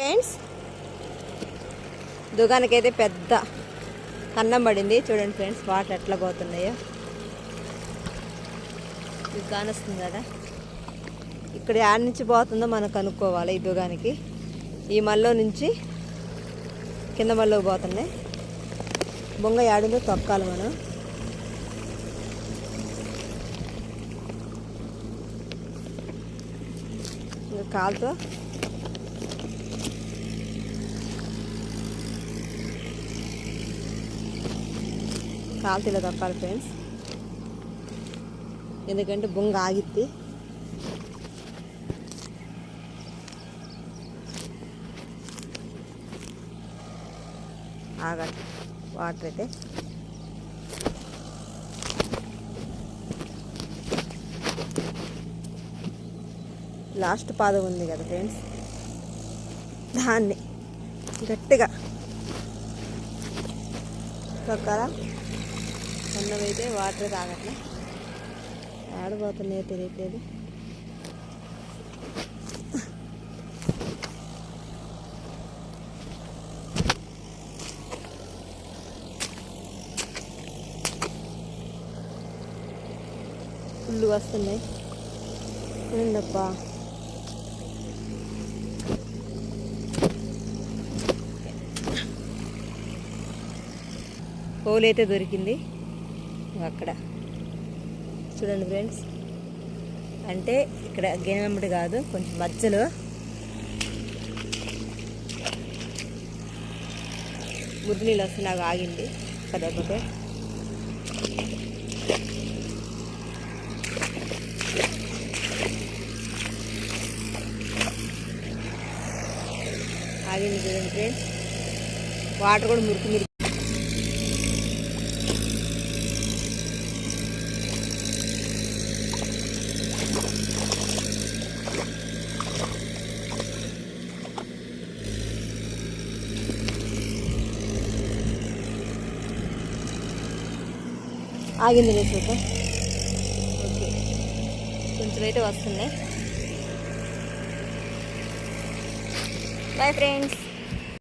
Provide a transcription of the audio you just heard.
Friends దుకాణకైతే పెద్ద కన్నం పడింది. చూడండి ఫ్రెండ్స్ వాటర్ ఎట్లా పోతున్నాయో. ఇది కానొస్తుంది కదా. ఇక్కడ యాడ్ నుంచి పోతుందో మనం కనుక్కోవాలి ఈ దుకాణానికి. ఈ మల్లో నుంచి కింద మల్లో పోతున్నాయి. బొంగ యాడుందో తొక్కాలి మనం. ఇంకా కాలుతో కాలుతీలో తప్పాలి ఫ్రెండ్స్ ఎందుకంటే బొంగ ఆగిద్ది. ఆగట్టు వాటర్ అయితే. లాస్ట్ పాదం ఉంది కదా ఫ్రెండ్స్ దాన్ని గట్టిగా తొక్కరా వాటర్ తాగట్లే. ఆడిపోతున్నాయో తెలియట్లేదు. ఫుల్ వస్తున్నాయి. ఏంటప్పా పోలైతే దొరికింది. అక్కడ. చూడండి ఫ్రెండ్స్. అంటే ఇక్కడ గెనెంబడి కాదు కొంచెం మధ్యలో ముద్దు నీళ్ళు వస్తే నాకు ఆగింది కదకపోతే ఆగింది చూడండి ఫ్రెండ్స్. వాటర్ కూడా మురికి మురికి ఆగింది నేను చూద్దాం ఓకే. కొంచెం అయితే వస్తున్నాయి బాయ్ ఫ్రెండ్స్.